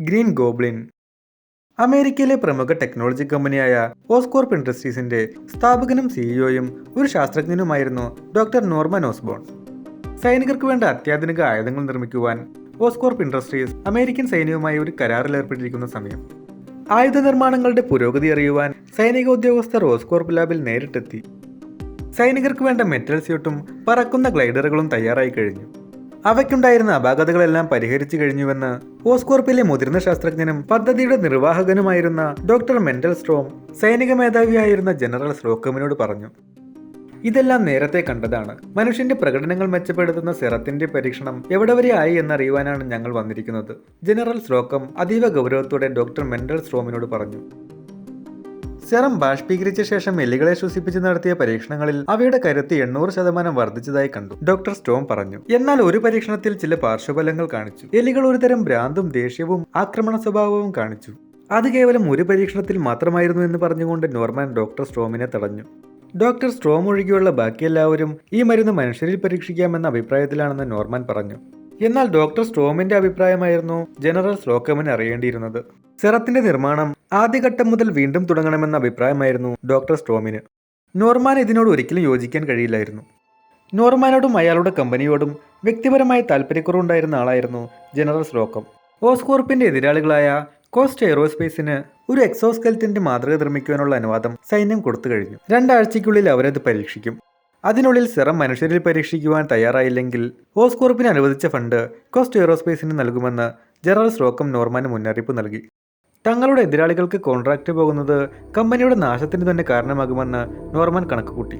Green goblin. അമേരിക്കയിലെ പ്രമുഖ technology കമ്പനിയായ ഓസ്കോർപ്പ് ഇൻഡസ്ട്രീസിന്റെ സ്ഥാപകനും സിഇഒയും ഒരു ശാസ്ത്രജ്ഞനുമായിരുന്നു ഡോക്ടർ നോർമൻ ഓസ്ബോൺ. സൈനികർക്ക് വേണ്ട അത്യാധുനിക ആയുധങ്ങൾ നിർമ്മിക്കുവാൻ ഓസ്കോർപ്പ് ഇൻഡസ്ട്രീസ് അമേരിക്കൻ സൈന്യവുമായി ഒരു കരാറിൽ ഏർപ്പെട്ടിരിക്കുന്ന സമയം. ആയുധ നിർമ്മാണങ്ങളുടെ പുരോഗതി അറിയുവാൻ സൈനിക ഉദ്യോഗസ്ഥർ ഓസ്കോർപ്പ് ലാബിൽ നേരിട്ടെത്തി. സൈനികർക്ക് വേണ്ട മെറ്റൽ സ്യൂട്ടും പറക്കുന്ന ഗ്ലൈഡറുകളും തയ്യാറായി കഴിഞ്ഞു. അവയ്ക്കുണ്ടായിരുന്ന അപാകതകളെല്ലാം പരിഹരിച്ചു കഴിഞ്ഞുവെന്ന് ഓസ്കോർപ്പിലെ മുതിർന്ന ശാസ്ത്രജ്ഞനും പദ്ധതിയുടെ നിർവാഹകനുമായിരുന്ന ഡോക്ടർ മെന്റൽ സ്ട്രോം സൈനിക മേധാവിയായിരുന്ന ജനറൽ സ്ലോക്കമിനോട് പറഞ്ഞു. ഇതെല്ലാം നേരത്തെ കണ്ടതാണ്. മനുഷ്യന്റെ പ്രകടനങ്ങൾ മെച്ചപ്പെടുത്തുന്ന സിറത്തിന്റെ പരീക്ഷണം എവിടെ വരെ ആയി എന്നറിയുവാനാണ് ഞങ്ങൾ വന്നിരിക്കുന്നത്. ജനറൽ സ്ലോക്കം അതീവ ഗൗരവത്തോടെ ഡോക്ടർ മെന്റൽ സ്ട്രോമിനോട് പറഞ്ഞു. സെറം ബാഷ്പീകരിച്ച ശേഷം എലികളെ ശ്വസിപ്പിച്ച് നടത്തിയ പരീക്ഷണങ്ങളിൽ അവയുടെ കരുത്ത് എണ്ണൂറ് ശതമാനം വർദ്ധിച്ചതായി കണ്ടു. ഡോക്ടർ സ്റ്റോം പറഞ്ഞു എന്നാൽ ഒരു പരീക്ഷണത്തിൽ ചില പാർശ്വഫലങ്ങൾ കാണിച്ചു. എലികൾ ഒരുതരം ഭ്രാന്തും ദേഷ്യവും ആക്രമണ സ്വഭാവവും കാണിച്ചു. അത് കേവലം ഒരു പരീക്ഷണത്തിൽ മാത്രമായിരുന്നു എന്ന് പറഞ്ഞുകൊണ്ട് നോർമാൻ ഡോക്ടർ സ്റ്റോമിനെ തടഞ്ഞു. ഡോക്ടർ സ്ട്രോം ഒഴികെയുള്ള ബാക്കി എല്ലാവരും ഈ മരുന്ന് മനുഷ്യരിൽ പരീക്ഷിക്കാമെന്ന അഭിപ്രായത്തിലാണെന്ന് നോർമാൻ പറഞ്ഞു. എന്നാൽ ഡോക്ടർ സ്ട്രോമിന്റെ അഭിപ്രായമായിരുന്നു ജനറൽ സ്ലോക്കമിന് അറിയേണ്ടിയിരുന്നത്. സെറത്തിന്റെ നിർമ്മാണം ആദ്യഘട്ടം മുതൽ വീണ്ടും തുടങ്ങണമെന്ന അഭിപ്രായമായിരുന്നു ഡോക്ടർ സ്ട്രോമിന്. നോർമാൻ ഇതിനോട് ഒരിക്കലും യോജിക്കാൻ കഴിയില്ലായിരുന്നു. നോർമാനോടും അയാളുടെ കമ്പനിയോടും വ്യക്തിപരമായ താല്പര്യക്കുറവുണ്ടായിരുന്ന ആളായിരുന്നു ജനറൽ സ്ലോക്കം ഓസ്കോർപ്പിന്റെ എതിരാളികളായ കോസ്റ്റ് എയറോസ്പേസിന് ഒരു എക്സോസ്കെൽറ്റിന്റെ മാതൃക നിർമ്മിക്കുവാനുള്ള അനുവാദം സൈന്യം കൊടുത്തു കഴിഞ്ഞു. രണ്ടാഴ്ചയ്ക്കുള്ളിൽ അവരത് പരീക്ഷിക്കും. അതിനുള്ളിൽ സിറം മനുഷ്യരിൽ പരീക്ഷിക്കുവാൻ തയ്യാറായില്ലെങ്കിൽ ഓസ്കോർപ്പിന് അനുവദിച്ച ഫണ്ട് കോസ്റ്റ് എയറോസ്പേസിന് നൽകുമെന്ന് ജനറൽ സ്ലോക്കം നോർമാന് മുന്നറിയിപ്പ് നൽകി. തങ്ങളുടെ എതിരാളികൾക്ക് കോൺട്രാക്റ്റ് പോകുന്നത് കമ്പനിയുടെ നാശത്തിന് തന്നെ കാരണമാകുമെന്ന് നോർമൻ കണക്കുകൂട്ടി.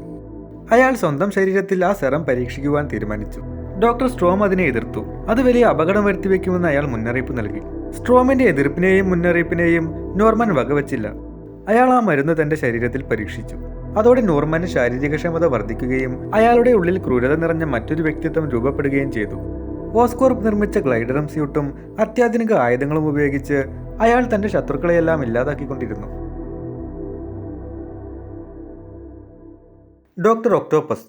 അയാൾ സ്വന്തം ശരീരത്തിൽ ആ സെറം പരീക്ഷിക്കുവാൻ തീരുമാനിച്ചു. ഡോക്ടർ സ്ട്രോം അതിനെ എതിർത്തു. അത് വലിയ അപകടം വരുത്തിവെക്കുമെന്ന് അയാൾ മുന്നറിയിപ്പ് നൽകി. സ്ട്രോമിന്റെ എതിർപ്പിനെയും മുന്നറിയിപ്പിനെയും നോർമൻ വകവച്ചില്ല. അയാൾ ആ മരുന്ന് തന്റെ ശരീരത്തിൽ പരീക്ഷിച്ചു. അതോടെ നോർമാന് ശാരീരികക്ഷമത വർദ്ധിക്കുകയും അയാളുടെ ഉള്ളിൽ ക്രൂരത നിറഞ്ഞ മറ്റൊരു വ്യക്തിത്വം രൂപപ്പെടുകയും ചെയ്തു. ഓസ്കോർപ്പ് നിർമ്മിച്ച ഗ്ലൈഡറും സ്യൂട്ടും അത്യാധുനിക ആയുധങ്ങളും ഉപയോഗിച്ച് അയാൾ തന്റെ ശത്രുക്കളെയെല്ലാം ഇല്ലാതാക്കിക്കൊണ്ടിരുന്നു. Doctor octopus.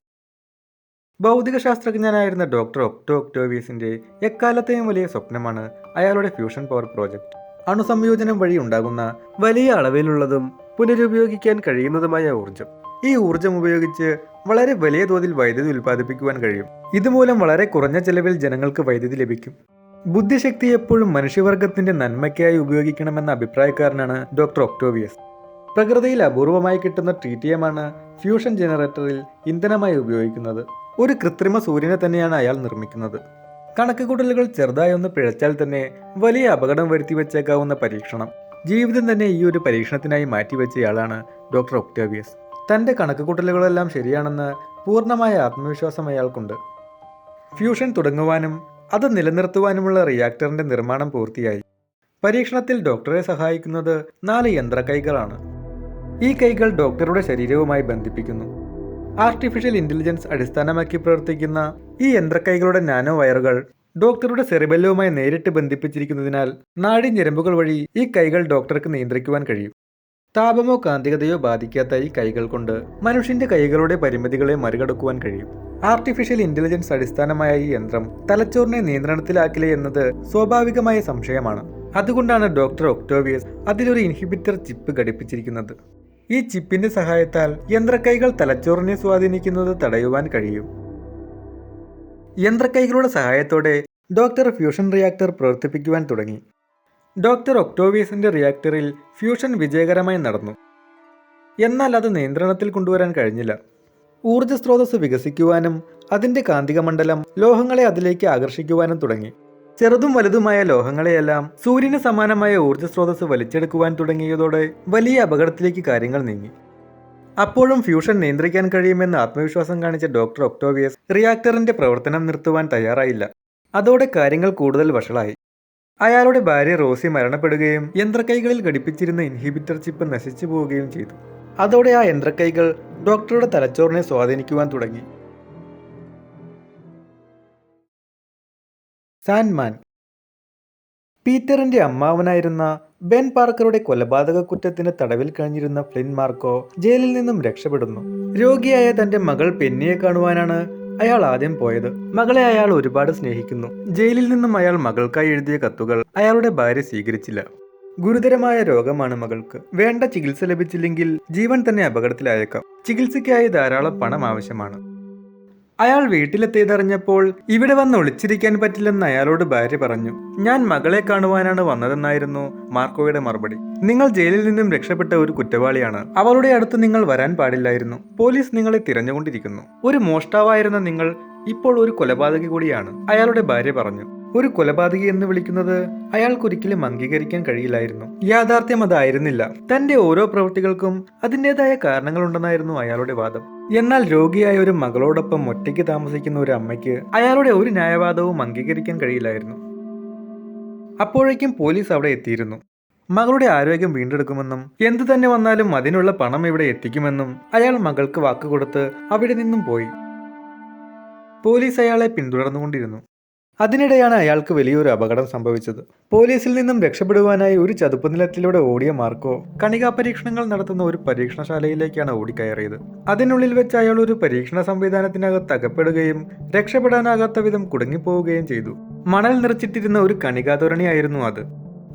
ഭൗതിക ശാസ്ത്രജ്ഞനായിരുന്ന ഡോക്ടർ ഒക്ടോ ഒക്ടോവിയസിന്റെ എക്കാലത്തെയും വലിയ സ്വപ്നമാണ് അയാളുടെ ഫ്യൂഷൻ പവർ പ്രോജക്റ്റ് അണുസംയോജനം വഴി ഉണ്ടാകുന്ന വലിയ അളവിലുള്ളതും പുനരുപയോഗിക്കാൻ കഴിയുന്നതുമായ ഊർജം ഈ ഊർജം ഉപയോഗിച്ച് വളരെ വലിയ തോതിൽ വൈദ്യുതി ഉൽപ്പാദിപ്പിക്കുവാൻ കഴിയും. ഇതുമൂലം വളരെ കുറഞ്ഞ ചെലവിൽ ജനങ്ങൾക്ക് വൈദ്യുതി ലഭിക്കും. ബുദ്ധിശക്തി എപ്പോഴും മനുഷ്യവർഗത്തിന്റെ നന്മയ്ക്കായി ഉപയോഗിക്കണമെന്ന അഭിപ്രായക്കാരനാണ് ഡോക്ടർ ഒക്ടോവിയസ്. പ്രകൃതിയിൽ അപൂർവമായി കിട്ടുന്ന ട്രീറ്റിയമാണ് ഫ്യൂഷൻ ജനറേറ്ററിൽ ഇന്ധനമായി ഉപയോഗിക്കുന്നത്. ഒരു കൃത്രിമ സൂര്യനെ തന്നെയാണ് അയാൾ നിർമ്മിക്കുന്നത്. കണക്കുകൂട്ടലുകൾ ചെറുതായി ഒന്ന് പിഴച്ചാൽ തന്നെ വലിയ അപകടം വരുത്തി വെച്ചേക്കാവുന്ന പരീക്ഷണം. ജീവിതം തന്നെ ഈ ഒരു പരീക്ഷണത്തിനായി മാറ്റിവെച്ചയാളാണ് ഡോക്ടർ ഒക്ടോവിയസ്. തന്റെ കണക്കുകൂട്ടലുകളെല്ലാം ശരിയാണെന്ന് പൂർണമായ ആത്മവിശ്വാസം അയാൾക്കുണ്ട്. ഫ്യൂഷൻ തുടങ്ങുവാനും അത് നിലനിർത്തുവാനുമുള്ള റിയാക്ടറിന്റെ നിർമ്മാണം പൂർത്തിയായി. പരീക്ഷണത്തിൽ ഡോക്ടറെ സഹായിക്കുന്നത് നാല് യന്ത്രകൈകളാണ് ഈ കൈകൾ ഡോക്ടറുടെ ശരീരവുമായി ബന്ധിപ്പിക്കുന്നു. ആർട്ടിഫിഷ്യൽ ഇന്റലിജൻസ് അടിസ്ഥാനമാക്കി പ്രവർത്തിക്കുന്ന ഈ യന്ത്രക്കൈകളുടെ നാനോ വയറുകൾ ഡോക്ടറുടെ സെറിബല്ലവുമായി നേരിട്ട് ബന്ധിപ്പിച്ചിരിക്കുന്നതിനാൽ നാഡി ഞരമ്പുകൾ വഴി ഈ കൈകൾ ഡോക്ടർക്ക് നിയന്ത്രിക്കുവാൻ കഴിയും. താപമോ കാന്തികതയോ ബാധിക്കാത്ത ഈ കൈകൾ കൊണ്ട് മനുഷ്യന്റെ കൈകളുടെ പരിമിതികളെ മറികടക്കുവാൻ കഴിയും. ആർട്ടിഫിഷ്യൽ ഇന്റലിജൻസ് അടിസ്ഥാനമായ ഈ യന്ത്രം തലച്ചോറിനെ നിയന്ത്രണത്തിലാക്കില്ലേ എന്നത് സ്വാഭാവികമായ സംശയമാണ്. അതുകൊണ്ടാണ് ഡോക്ടർ ഒക്ടോവിയസ് അതിലൊരു ഇൻഹിബിറ്റർ ചിപ്പ് ഘടിപ്പിച്ചിരിക്കുന്നത്. ഈ ചിപ്പിന്റെ സഹായത്താൽ യന്ത്രക്കൈകൾ തലച്ചോറിനെ സ്വാധീനിക്കുന്നത് തടയുവാൻ കഴിയും. യന്ത്രക്കൈകളുടെ സഹായത്തോടെ ഡോക്ടർ ഫ്യൂഷൻ റിയാക്ടർ പ്രവർത്തിപ്പിക്കുവാൻ തുടങ്ങി. ഡോക്ടർ ഒക്ടോവിയസിന്റെ റിയാക്ടറിൽ ഫ്യൂഷൻ വിജയകരമായി നടന്നു. എന്നാൽ അത് നിയന്ത്രണത്തിൽ കൊണ്ടുവരാൻ കഴിഞ്ഞില്ല. ഊർജ സ്രോതസ് വികസിക്കുവാനും അതിന്റെ കാന്തിക മണ്ഡലം ലോഹങ്ങളെ അതിലേക്ക് ആകർഷിക്കുവാനും തുടങ്ങി. ചെറുതും വലുതുമായ ലോഹങ്ങളെയെല്ലാം സൂര്യന് സമാനമായ ഊർജ സ്രോതസ് വലിച്ചെടുക്കുവാൻ തുടങ്ങിയതോടെ വലിയ അപകടത്തിലേക്ക് കാര്യങ്ങൾ നീങ്ങി. അപ്പോഴും ഫ്യൂഷൻ നിയന്ത്രിക്കാൻ കഴിയുമെന്ന് ആത്മവിശ്വാസം കാണിച്ച ഡോക്ടർ ഒക്ടോവിയസ് റിയാക്ടറിന്റെ പ്രവർത്തനം നിർത്തുവാൻ തയ്യാറായില്ല. അതോടെ കാര്യങ്ങൾ കൂടുതൽ വഷളായി. അയാളുടെ ഭാര്യ റോസി മരണപ്പെടുകയും യന്ത്രക്കൈകളിൽ ഘടിപ്പിച്ചിരുന്ന ഇൻഹിബിറ്റർ ചിപ്പ് നശിച്ചു പോവുകയും ചെയ്തു. അതോടെ ആ യന്ത്രക്കൈകൾ ഡോക്ടറുടെ തലച്ചോറിനെ സ്വാധീനിക്കുവാൻ തുടങ്ങി. സാൻമാൻ. പീറ്ററിന്റെ അമ്മാവനായിരുന്ന ബെൻ പാർക്കറുടെ കൊലപാതക കുറ്റത്തിന് തടവിൽ കഴിഞ്ഞിരുന്ന ഫ്ലിൻ മാർക്കോ ജയിലിൽ നിന്നും രക്ഷപ്പെടുന്നു. രോഗിയായ തന്റെ മകൾ പെന്നിയെ കാണുവാനാണ് അയാൾ ആദ്യം പോയത് മകളെ അയാൾ ഒരുപാട് സ്നേഹിക്കുന്നു. ജയിലിൽ നിന്നും അയാൾ മകൾക്കായി എഴുതിയ കത്തുകൾ അയാളുടെ ഭാര്യ സ്വീകരിച്ചില്ല. ഗുരുതരമായ രോഗമാണ് മകൾക്ക്. വേണ്ട ചികിത്സ ലഭിച്ചില്ലെങ്കിൽ ജീവൻ തന്നെ അപകടത്തിലായേക്കാം. ചികിത്സയ്ക്കായി ധാരാളം പണം ആവശ്യമാണ്. അയാൾ വീട്ടിലെത്തിയതറിഞ്ഞപ്പോൾ ഇവിടെ വന്ന് ഒളിച്ചിരിക്കാൻ പറ്റില്ലെന്ന് അയാളോട് ഭാര്യ പറഞ്ഞു ഞാൻ മകളെ കാണുവാനാണ് വന്നതെന്നായിരുന്നു മാർക്കോയുടെ മറുപടി. നിങ്ങൾ ജയിലിൽ നിന്നും രക്ഷപ്പെട്ട ഒരു കുറ്റവാളിയാണ്. അവളുടെ അടുത്ത് നിങ്ങൾ വരാൻ പാടില്ലായിരുന്നു. പോലീസ് നിങ്ങളെ തിരഞ്ഞുകൊണ്ടിരിക്കുന്നു. ഒരു മോഷ്ടാവായിരുന്ന നിങ്ങൾ ഇപ്പോൾ ഒരു കൊലപാതകി കൂടിയാണ് അയാളുടെ ഭാര്യ പറഞ്ഞു. ഒരു കൊലപാതകി എന്ന് വിളിക്കുന്നത് അയാൾക്കൊരിക്കലും അംഗീകരിക്കാൻ കഴിയില്ലായിരുന്നു. യാഥാർത്ഥ്യം അതായിരുന്നില്ല. തന്റെ ഓരോ പ്രവൃത്തികൾക്കും അതിന്റെതായ കാരണങ്ങളുണ്ടെന്നായിരുന്നു അയാളുടെ വാദം. എന്നാൽ രോഗിയായ ഒരു മകളോടൊപ്പം ഒറ്റയ്ക്ക് താമസിക്കുന്ന ഒരു അമ്മയ്ക്ക് അയാളുടെ ഒരു ന്യായവാദവും അംഗീകരിക്കാൻ കഴിയില്ലായിരുന്നു. അപ്പോഴേക്കും പോലീസ് അവിടെ എത്തിയിരുന്നു. മകളുടെ ആരോഗ്യം വീണ്ടെടുക്കുമെന്നും എന്തു തന്നെ വന്നാലും അതിനുള്ള പണം ഇവിടെ എത്തിക്കുമെന്നും അയാൾ മകൾക്ക് വാക്കുകൊടുത്ത് അവിടെ നിന്നും പോയി. പോലീസ് അയാളെ പിന്തുടർന്നുകൊണ്ടിരുന്നു. അതിനിടെയാണ് അയാൾക്ക് വലിയൊരു അപകടം സംഭവിച്ചത്. പോലീസിൽ നിന്നും രക്ഷപ്പെടുവാനായി ഒരു ചതുപ്പ് നിലത്തിലൂടെ ഓടിയ മാർക്കോ കണികാ പരീക്ഷണങ്ങൾ നടത്തുന്ന ഒരു പരീക്ഷണശാലയിലേക്കാണ് ഓടിക്കയറിയത്. അതിനുള്ളിൽ വെച്ച് അയാൾ ഒരു പരീക്ഷണ സംവിധാനത്തിനകത്ത് അകപ്പെടുകയും രക്ഷപ്പെടാനാകാത്ത വിധം കുടുങ്ങിപ്പോവുകയും ചെയ്തു. മണൽ നിറച്ചിട്ടിരുന്ന ഒരു കണികാതൊരണിയായിരുന്നു അത്.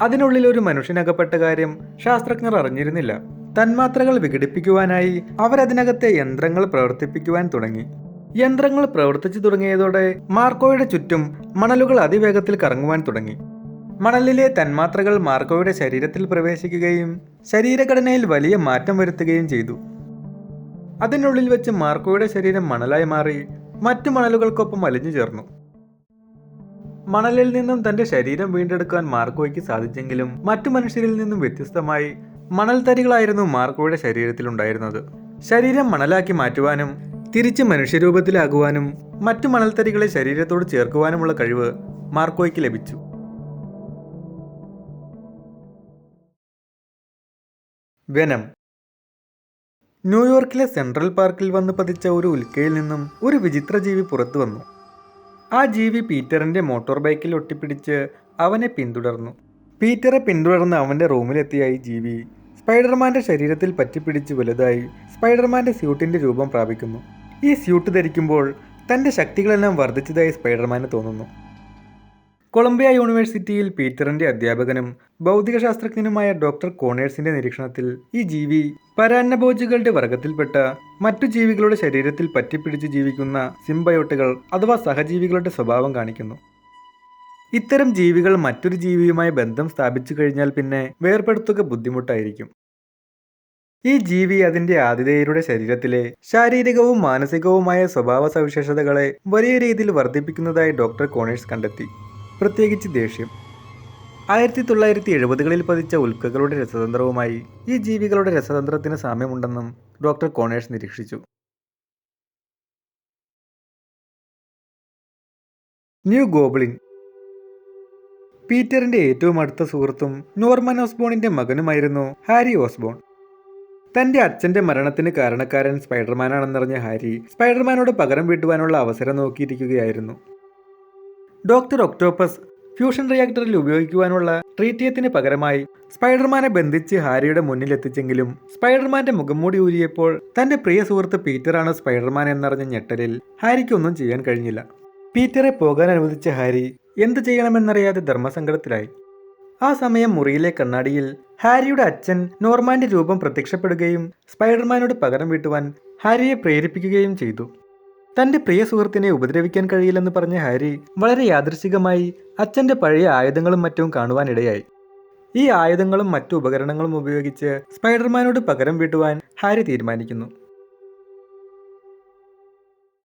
അതിനുള്ളിൽ ഒരു മനുഷ്യനകപ്പെട്ട കാര്യം ശാസ്ത്രജ്ഞർ അറിഞ്ഞിരുന്നില്ല. തന്മാത്രകൾ വിഘടിപ്പിക്കുവാനായി അവരതിനകത്തെ യന്ത്രങ്ങൾ പ്രവർത്തിപ്പിക്കുവാൻ തുടങ്ങി. യന്ത്രങ്ങൾ പ്രവർത്തിച്ചു തുടങ്ങിയതോടെ മാർക്കോയുടെ ചുറ്റും മണലുകൾ അതിവേഗത്തിൽ കറങ്ങുവാൻ തുടങ്ങി. മണലിലെ തന്മാത്രകൾ മാർക്കോയുടെ ശരീരത്തിൽ പ്രവേശിക്കുകയും ശരീരഘടനയിൽ വലിയ മാറ്റം വരുത്തുകയും ചെയ്തു. അതിനുള്ളിൽ വെച്ച് മാർക്കോയുടെ ശരീരം മണലായി മാറി മറ്റു മണലുകൾക്കൊപ്പം അലിഞ്ഞു ചേർന്നു. മണലിൽ നിന്നും തന്റെ ശരീരം വീണ്ടെടുക്കാൻ മാർക്കോയ്ക്ക് സാധിച്ചെങ്കിലും മറ്റു മനുഷ്യരിൽ നിന്നും വ്യത്യസ്തമായി മണൽ തരികളായിരുന്നു മാർക്കോയുടെ ശരീരത്തിലുണ്ടായിരുന്നത്. ശരീരം മണലാക്കി മാറ്റുവാനും തിരിച്ച് മനുഷ്യരൂപത്തിലാകുവാനും മറ്റു മണൽത്തരികളെ ശരീരത്തോട് ചേർക്കുവാനുമുള്ള കഴിവ് മാർക്കോയ്ക്ക് ലഭിച്ചു. വെനം. ന്യൂയോർക്കിലെ സെൻട്രൽ പാർക്കിൽ വന്ന് പതിച്ച ഒരു ഉൽക്കയിൽ നിന്നും ഒരു വിചിത്ര ജീവി പുറത്തു വന്നു. ആ ജീവി പീറ്ററിന്റെ മോട്ടോർ ബൈക്കിൽ ഒട്ടിപ്പിടിച്ച് അവനെ പിന്തുടർന്നു. പീറ്ററെ പിന്തുടർന്ന് അവന്റെ റൂമിലെത്തിയ ഈ ജീവി. സ്പൈഡർമാന്റെ ശരീരത്തിൽ പറ്റിപ്പിടിച്ച് വലുതായി സ്പൈഡർമാന്റെ സ്യൂട്ടിന്റെ രൂപം പ്രാപിക്കുന്നു. ഈ സ്യൂട്ട് ധരിക്കുമ്പോൾ തന്റെ ശക്തികളെല്ലാം വർദ്ധിച്ചതായി സ്പൈഡർമാന് തോന്നുന്നു. കൊളംബിയ യൂണിവേഴ്സിറ്റിയിൽ പീറ്ററിന്റെ അധ്യാപകനും ഭൗതികശാസ്ത്രജ്ഞനുമായ ഡോക്ടർ കോണേഴ്സിന്റെ നിരീക്ഷണത്തിൽ ഈ ജീവി പരാന്നഭോജികളുടെ വർഗത്തിൽപ്പെട്ട മറ്റു ജീവികളുടെ ശരീരത്തിൽ പറ്റിപ്പിടിച്ച് ജീവിക്കുന്ന സിംബയോട്ടുകൾ അഥവാ സഹജീവികളുടെ സ്വഭാവം കാണിക്കുന്നു. ഇത്തരം ജീവികൾ മറ്റൊരു ജീവിയുമായി ബന്ധം സ്ഥാപിച്ചു കഴിഞ്ഞാൽ പിന്നെ വേർപെടുത്തുക ബുദ്ധിമുട്ടായിരിക്കും. ഈ ജീവി അതിന്റെ ആതിഥേയരുടെ ശരീരത്തിലെ ശാരീരികവും മാനസികവുമായ സ്വഭാവ സവിശേഷതകളെ വലിയ രീതിയിൽ വർദ്ധിപ്പിക്കുന്നതായി ഡോക്ടർ കോണേഴ്സ് കണ്ടെത്തി. പ്രത്യേകിച്ച് ദേഷ്യം. ആയിരത്തി തൊള്ളായിരത്തി എഴുപതുകളിൽ പതിച്ച ഉൽക്കകളുടെ രസതന്ത്രവുമായി ഈ ജീവികളുടെ രസതന്ത്രത്തിന് സാമ്യമുണ്ടെന്നും ഡോക്ടർ കോണേഴ്സ് നിരീക്ഷിച്ചു. New Goblin. പീറ്ററിന്റെ ഏറ്റവും അടുത്ത സുഹൃത്തും നോർമൻ ഓസ്ബോണിന്റെ മകനുമായിരുന്നു ഹാരി ഓസ്ബോൺ. തന്റെ അച്ഛന്റെ മരണത്തിന് കാരണക്കാരൻ സ്പൈഡർമാനാണെന്നറിഞ്ഞ ഹാരി സ്പൈഡർമാനോട് പകരം വീട്ടുവാനുള്ള അവസരം നോക്കിയിരിക്കുകയായിരുന്നു. ഡോക്ടർ ഒക്ടോപ്പസ് ഫ്യൂഷൻ റിയാക്ടറിൽ ഉപയോഗിക്കുവാനുള്ള ട്രീറ്റിയത്തിന് പകരമായി സ്പൈഡർമാനെ ബന്ധിച്ച് ഹാരിയുടെ മുന്നിലെത്തിച്ചെങ്കിലും സ്പൈഡർമാന്റെ മുഖംമൂടി ഊരിയപ്പോൾ തന്റെ പ്രിയ സുഹൃത്ത് പീറ്ററാണ് സ്പൈഡർമാൻ എന്നറിഞ്ഞ ഞെട്ടലിൽ ഹാരിക്കൊന്നും ചെയ്യാൻ കഴിഞ്ഞില്ല. പീറ്ററെ പോകാൻ അനുവദിച്ച ഹാരി എന്തു ചെയ്യണമെന്നറിയാതെ ധർമ്മസങ്കടത്തിലായി. ആ സമയം മുറിയിലെ കണ്ണാടിയിൽ ഹാരിയുടെ അച്ഛൻ നോർമാന്റെ രൂപം പ്രത്യക്ഷപ്പെടുകയും സ്പൈഡർമാനോട് പകരം വീട്ടുവാൻ ഹാരിയെ പ്രേരിപ്പിക്കുകയും ചെയ്തു. തന്റെ പ്രിയ സുഹൃത്തിനെ ഉപദ്രവിക്കാൻ കഴിയില്ലെന്ന് പറഞ്ഞ ഹാരി വളരെ യാദൃശികമായി അച്ഛന്റെ പഴയ ആയുധങ്ങളും മറ്റും കാണുവാനിടയായി. ഈ ആയുധങ്ങളും മറ്റു ഉപകരണങ്ങളും ഉപയോഗിച്ച് സ്പൈഡർമാനോട് പകരം വീട്ടുവാൻ ഹാരി തീരുമാനിക്കുന്നു.